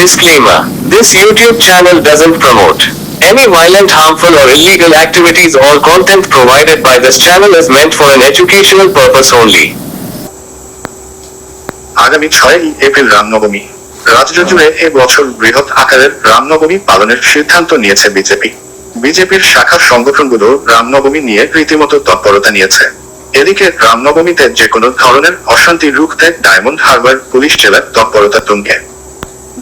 Disclaimer This YouTube channel doesn't promote any violent, harmful, or illegal activities. All content provided by this channel is meant for an educational purpose only. আগামী ছয়ই April Ramnavami রাজ্য জুড়ে এ বছর বৃহৎ আকারের রামনবমী পালনের সিদ্ধান্ত নিয়েছে বিজেপি বিজেপির শাখা সংগঠনগুলো রামনবমী নিয়ে রীতিমতো তৎপরতা নিয়েছে এদিকে রামনবমীতে যে কোনো ধরনের অশান্তি রুখতে ডায়মন্ড হারবার পুলিশ জেলার তৎপরতা তুঙ্গে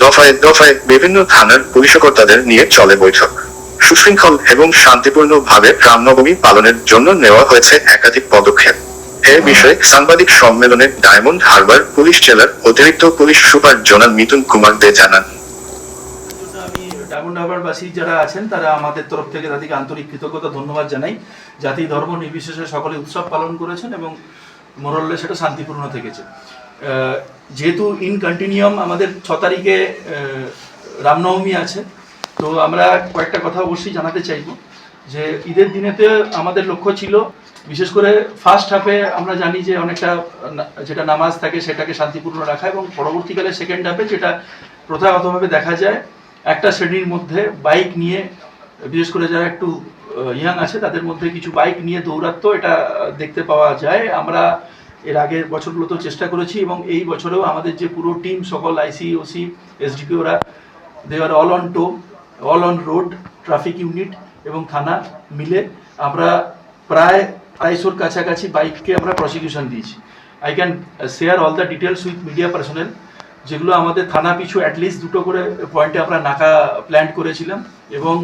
দফায় দফায় বিভিন্ন থানার পুলিশকর্তাদের নিয়ে চলে বৈঠক। সুশৃঙ্খল এবং শান্তিপূর্ণ ভাবে রামনবমী পালনের জন্য নেওয়া হয়েছে একাধিক পদক্ষেপ। এ বিষয়ে সাংবাদিক সম্মেলনে ডায়মন্ড হারবার পুলিশ জেলার অতিরিক্ত police super zonal Mithun Kumar Dey জানান। ডায়মন্ড হারবারবাসী যারা আছেন, তারা আমাদের তরফ থেকে তাদেরকে আন্তরিক কৃতজ্ঞতা, ধন্যবাদ জানাই। জাতি, ধর্ম নির্বিশেষে সকলে উৎসব পালন করেছেন এবং মোরল্লে সেটা শান্তিপূর্ণ থেকেছে। যেহেতু ইন কন্টিনিউয়াম আমাদের ছ তারিখে রামনবমী আছে, তো আমরা কয়েকটা কথা অবশ্যই জানাতে চাইব যে ঈদের দিনেতে আমাদের লক্ষ্য ছিল, বিশেষ করে ফার্স্ট হাফে আমরা জানি যে অনেকটা যেটা নামাজ থাকে সেটাকে শান্তিপূর্ণ রাখা এবং পরবর্তীকালে সেকেন্ড হাফে যেটা প্রথাগতভাবে দেখা যায়, একটা শ্রেণির মধ্যে বাইক নিয়ে, বিশেষ করে যারা একটু ইয়াং আছে তাদের মধ্যে কিছু বাইক নিয়ে দৌরাত্ম এটা দেখতে পাওয়া যায়। আমরা এর আগের বছরগুলোতেও চেষ্টা করেছি এবং এই বছরেও আমাদের যে পুরো টিম, সকল আইসি, ওসি, এসডিপি, ওরা they are all on toe all on road traffic unit এবং থানা মিলে আমরা প্রায়, আড়াইশোর কাছাকাছি বাইককে আমরা প্রসিকিউশন দিয়েছি। I can share all the details with media personal যেগুলো আমাদের থানা পিছু অ্যাটলিস্ট দুটো করে পয়েন্টে আমরা নাকা প্ল্যান করেছিলাম এবং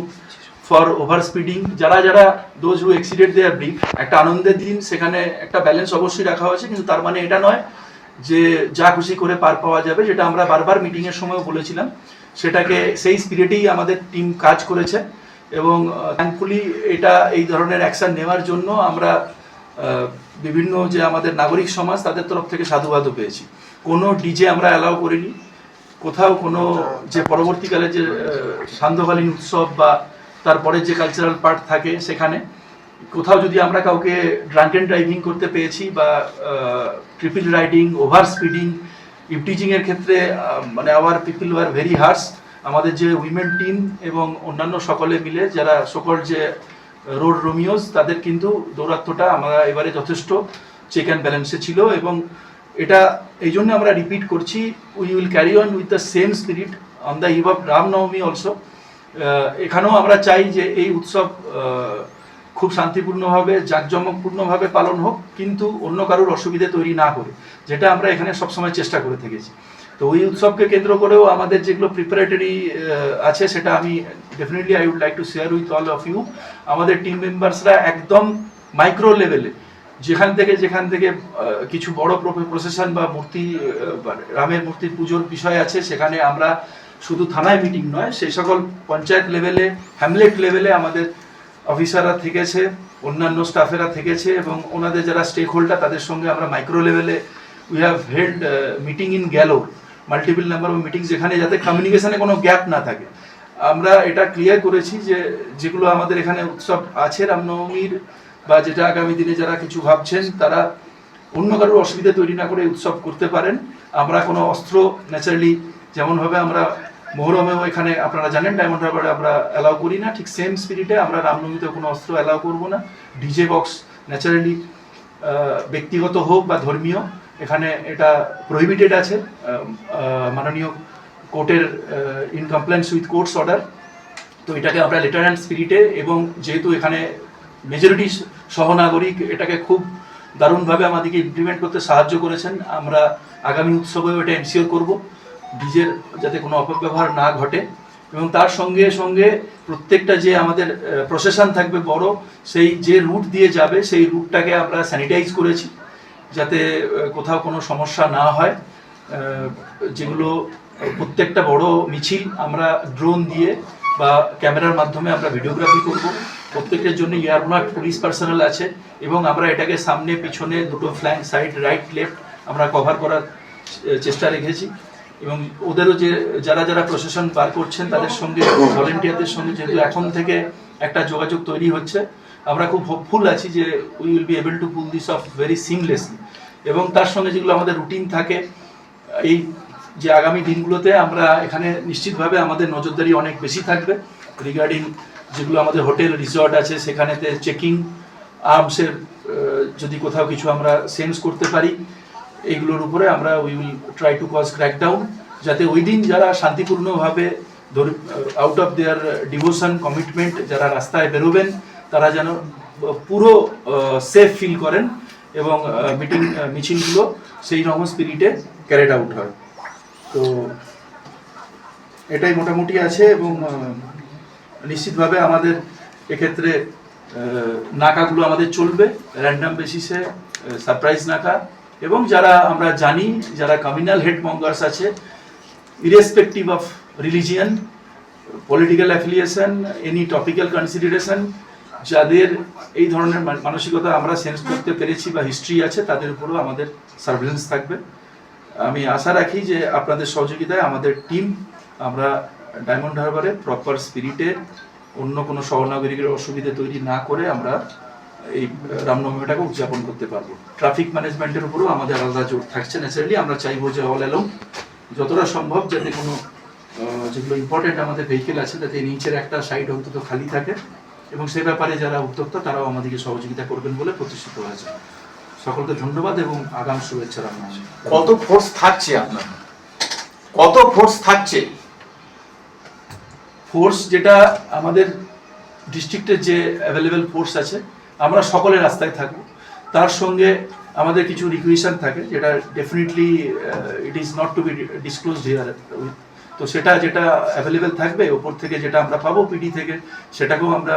ফর ওভার স্পিডিং যারা যারা those who exceeded their brick একটা আনন্দের দিন, সেখানে একটা ব্যালেন্স অবশ্যই রাখা হয়েছে, কিন্তু তার মানে এটা নয় যে যা খুশি করে পার পাওয়া যাবে, যেটা আমরা বারবার মিটিংয়ের সময়ও বলেছিলাম, সেটাকে সেই স্পিরিটেই আমাদের টিম কাজ করেছে এবং থ্যাঙ্কফুলি এটা এই ধরনের অ্যাকশন নেওয়ার জন্য আমরা বিভিন্ন যে আমাদের নাগরিক সমাজ, তাদের তরফ থেকে সাধুবাদও পেয়েছি। কোনো ডিজে আমরা অ্যালাউ করিনি। কোথাও কোনো যে পরবর্তীকালে যে সান্ধ্যকালীন উৎসব বা তারপরে যে কালচারাল পার্ট থাকে সেখানে, কোথাও যদি আমরা কাউকে ড্রাঙ্কেন ড্রাইভিং করতে পেয়েছি বা ট্রিপল রাইডিং ওভার স্পিডিং ইপটিচিং এর ক্ষেত্রে মানে our people were very harsh আমাদের যে উইমেন টিম এবং অন্যান্য সকলে মিলে যারা সকল যে রোড রোমিওস তাদের কিন্তু দৌরাত্মটা আমরা এবারে যথেষ্ট চেক অ্যান্ড ব্যালেন্সে ছিল এবং এটা এই জন্য আমরা রিপিট করছি we will carry on with the same spirit on the eve of Ram Navami also এখানেও আমরা চাই যে এই উৎসব খুব শান্তিপূর্ণভাবে, জাঁকজমকপূর্ণভাবে পালন হোক, কিন্তু অন্য কারোর অসুবিধে তৈরি না করে, যেটা আমরা এখানে সবসময় চেষ্টা করে থেকেছি। তো ওই উৎসবকে কেন্দ্র করেও আমাদের যেগুলো প্রিপারেটরি আছে, সেটা আমি definitely I would like to share with all of you আমাদের টিম মেম্বার্সরা একদম মাইক্রো লেভেলে যেখান থেকে যেখান থেকে কিছু বড় প্রসেশন বা মূর্তি রামের মূর্তির পুজোর বিষয় আছে, সেখানে আমরা শুধু থানায় মিটিং নয়, সেই সকল পঞ্চায়েত লেভেলে হ্যামলেট লেভেলে আমাদের অফিসাররা থেকেছে, অন্যান্য স্টাফেরা থেকেছে, এবং ওনাদের যারা স্টেক হোল্ডার তাদের সঙ্গে আমরা মাইক্রো লেভেলে we have held meeting in গ্যালো multiple number of meeting যেখানে যাতে কমিউনিকেশনে কোনো গ্যাপ না থাকে। আমরা এটা ক্লিয়ার করেছি যে, যেগুলো আমাদের এখানে উৎসব আছে, রামনবমীর বা যেটা আগামী দিনে যারা কিছু ভাবছেন, তারা অন্য কারোর অসুবিধা তৈরি না করে উৎসব করতে পারেন। আমরা কোনো অস্ত্র ন্যাচারালি যেমনভাবে আমরা মোহরমেও এখানে আপনারা জানেন ডায়মন্ড হারবারে আমরা অ্যালাউ করি না। ঠিক সেম স্পিরিটে আমরা রামনবমীতে কোনো অস্ত্র অ্যালাউ করব না। ডিজে বক্স ন্যাচারালি ব্যক্তিগত হোক বা ধর্মীয়, এখানে এটা প্রহিবিটেড আছে। মাননীয় কোর্টের in compliance with court's order তো এটাকে আমরা লেটার অ্যান্ড স্পিরিটে এবং যেহেতু এখানে মেজরিটি সহনাগরিক এটাকে খুব দারুণভাবে আমাদেরকে ইমপ্লিমেন্ট করতে সাহায্য করেছেন। আমরা আগামী উৎসবেও এটা এনসিওর করব ডিজের যাতে কোনো অপব্যবহার না ঘটে। এবং তার সঙ্গে সঙ্গে প্রত্যেকটা যে আমাদের প্রসেশন থাকবে বড়, সেই যে রুট দিয়ে যাবে, সেই রুটটাকে আমরা স্যানিটাইজ করেছি, যাতে কোথাও কোনো সমস্যা না হয়। যেগুলো, প্রত্যেকটা বড় মিছিল আমরা ড্রোন দিয়ে বা ক্যামেরার মাধ্যমে আমরা ভিডিওগ্রাফি করব। প্রত্যেকের জন্য এয়ারমার্ক পুলিশ পার্সোনাল আছে এবং আমরা এটাকে সামনে, পিছনে, দুটো ফ্ল্যাঙ্ক সাইড রাইট লেফট আমরা কভার করার চেষ্টা রেখেছি এবং ওদেরও যে, যারা যারা প্রশাসন বার করছেন তাদের সঙ্গে ভলেন্টিয়ারদের সঙ্গে, যেহেতু এখন থেকে একটা যোগাযোগ তৈরি হচ্ছে, আমরা খুব হোপফুল আছি যে we will be able to pull this off very seamlessly এবং তার সঙ্গে যেগুলো আমাদের রুটিন থাকে, এই যে আগামী দিনগুলোতে আমরা এখানে নিশ্চিতভাবে আমাদের নজরদারি অনেক বেশি থাকবে রিগার্ডিং যেগুলো আমাদের হোটেল, রিসর্ট আছে, সেখানেতে চেকিং আর্মসের যদি কোথাও কিছু আমরা সেন্স করতে পারি, এইগুলোর উপরে আমরা we will try to cause crackdown যাতে ওই দিন যারা শান্তিপূর্ণভাবে out of their devotion commitment যারা রাস্তায় বেরোবেন, তারা যেন পুরো সেফ ফিল করেন এবং মিটিং মিছিলগুলো সেই রকম স্পিরিটে ক্যারেড আউট হয়। তো, এটাই মোটামুটি আছে এবং নিশ্চিতভাবে আমাদের এক্ষেত্রে নাকাগুলো আমাদের চলবে র্যান্ডাম বেসিসে সারপ্রাইজ নাকা। এবং যারা আমরা জানি, যারা কমিউনাল হেড মঙ্গার্স আছে irrespective of religion political affiliation any topical consideration যাদের এই ধরনের মানসিকতা আমরা সেন্স করতে পেরেছি বা হিস্ট্রি আছে, তাদের উপরও আমাদের সার্ভেলেন্স থাকবে। আমি আশা রাখি যে আপনাদের সহযোগিতায় আমাদের টিম আমরা ডায়মন্ড হারবারে প্রপার স্পিরিটে অন্য কোনো সহনাগরিকের অসুবিধে তৈরি না করে আমরা এই রামনবমীটাকে উদযাপন করতে পারব। ট্রাফিক ম্যানেজমেন্টের উপরও আমাদের আলাদা জোর থাকছে ন্যাচারালি আমরা চাইব যে অল অ্যালং যতটা সম্ভব যাতে কোনো যেগুলো ইম্পর্টেন্ট আমাদের ভেহিকেল আছে, যাতে নিচের একটা সাইড অন্তত খালি থাকে। এবং সে ব্যাপারে যারা উদ্যোক্তা, তারাও আমাদেরকে সহযোগিতা করবেন বলে প্রতিষ্ঠিত হয়েছে সকলকে ধন্যবাদ এবং আগাম শুভেচ্ছা রান্না কত ফোর্স থাকছে আপনার? কত ফোর্স থাকছে? ফোর্স যেটা আমাদের ডিস্ট্রিক্টের যে অ্যাভেলেবেল ফোর্স আছে আমরা সকলে রাস্তায় থাকব। তার সঙ্গে আমাদের কিছু রিকুয়েশন থাকে যেটা definitely it is not to be disclose here তো সেটা যেটা অ্যাভেলেবেল থাকবে ওপর থেকে যেটা আমরা পাবো পিডি থেকে সেটাকেও আমরা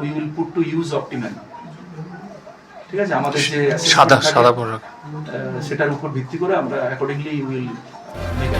we will put to use optimum ঠিক আছে? আমাদের যে সাদা সাদা। সেটার উপর ভিত্তি করে আমরা অ্যাকর্ডিংলি উইল মেক